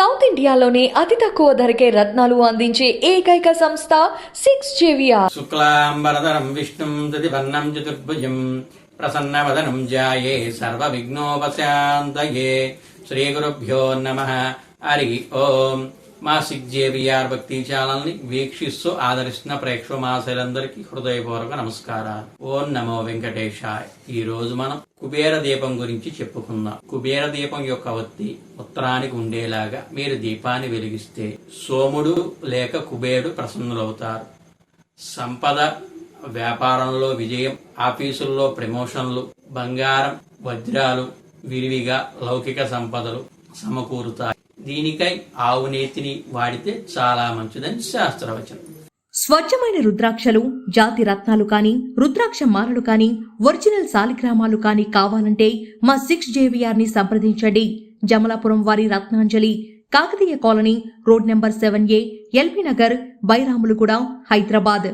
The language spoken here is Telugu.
సౌత్ ఇండియాలోనే అతి తక్కువ ధరకే రత్నాలు అందించే ఏకైక సంస్థ సిక్స్ జేవియా శుక్లాంబరధరం విష్ణుం దదివర్ణం చతుర్భుజం ప్రసన్నవదనం జాయే సర్వవిఘ్నోపశాంతయే. శ్రీ గురుభ్యో నమ. హరి ఓం మా సిక్ జేవిఆర్ భక్తి ఛానల్ని వీక్షిస్తూ ఆదరిస్తున్న ప్రేక్షక మాసలందరికీ హృదయపూర్వక నమస్కారాలు. ఓం నమో వెంకటేశాయ్. ఈ రోజు మనం కుబేర దీపం గురించి చెప్పుకుందాం. కుబేర దీపం యొక్క వత్తి ఉత్తరానికి ఉండేలాగా మీరు దీపాన్ని వెలిగిస్తే సోముడు లేక కుబేరుడు ప్రసన్నులవుతారు. సంపద వ్యాపారంలో విజయం ఆఫీసుల్లో ప్రమోషన్లు బంగారం వజ్రాలు విరివిగా లౌకిక సంపదలు సమకూరుతాయి దీనికై ఆవు నేతిని వాడితే చాలా మంచిదని శాస్త్రవచనం. స్వచ్ఛమైన రుద్రాక్షలు జాతి రత్నాలు కాని రుద్రాక్ష మాలలు కానీ ఒరిజినల్ సాలిగ్రామాలు కానీ కావాలంటే మా సిక్స్ జేవిఆర్ని సంప్రదించండి. జమలాపురం వారి Ratnanjali Kakatiya colony road number seven A LB Nagar Bairamulguda Hyderabad.